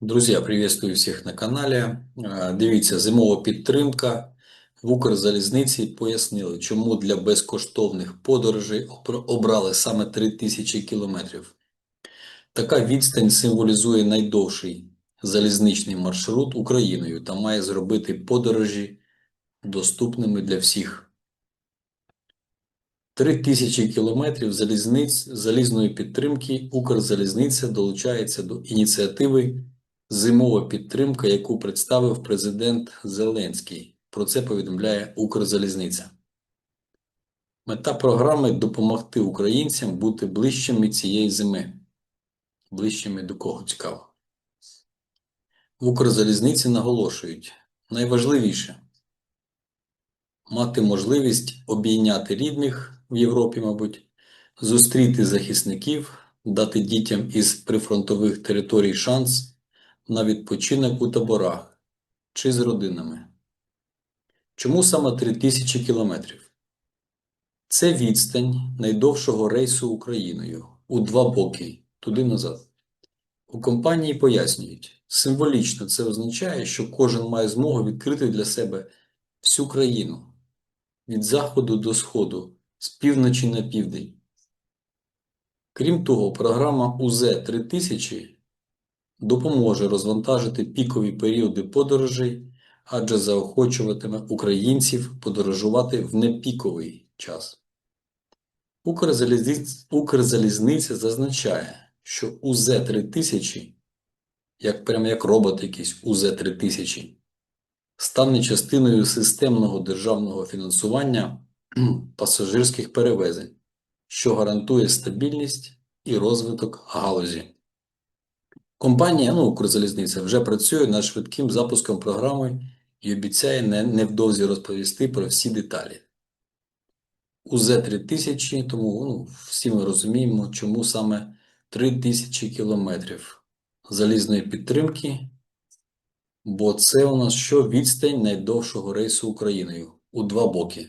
Друзья, приветствую всіх на каналі. Дивіться, зимова підтримка. В Укрзалізниці пояснили, чому для безкоштовних подорожей обрали саме 3000 кілометрів. Така відстань символізує найдовший залізничний маршрут Україною та має зробити подорожі доступними для всіх. 3000 кілометрів залізниць, залізної підтримки Укрзалізниця долучається до ініціативи Зимова підтримка, яку представив президент Зеленський. Про це повідомляє Укрзалізниця. Мета програми допомогти українцям бути ближчими цієї зими. Ближчими до кого цікаво. В Укрзалізниці наголошують найважливіше мати можливість обійняти рідних в Європі, мабуть, зустріти захисників, дати дітям із прифронтових територій шанс на відпочинок у таборах чи з родинами. Чому саме 3000 кілометрів? Це відстань найдовшого рейсу Україною у два боки, туди-назад. У компанії пояснюють, символічно це означає, що кожен має змогу відкрити для себе всю країну від заходу до сходу, з півночі на південь. Крім того, програма УЗ-3000 допоможе розвантажити пікові періоди подорожей, адже заохочуватиме українців подорожувати в непіковий час. Укрзалізниць- Укрзалізниця зазначає, що УЗ-3000, як прямо як робот якийсь УЗ-3000, стане частиною системного державного фінансування пасажирських перевезень, що гарантує стабільність і розвиток галузі. Компанія, ну, Укрзалізниця, вже працює над швидким запуском програми і обіцяє невдовзі розповісти про всі деталі. УЗ-3000, тому ну, всі ми розуміємо, чому саме 3000 кілометрів залізної підтримки, бо це у нас що відстань найдовшого рейсу Україною у два боки.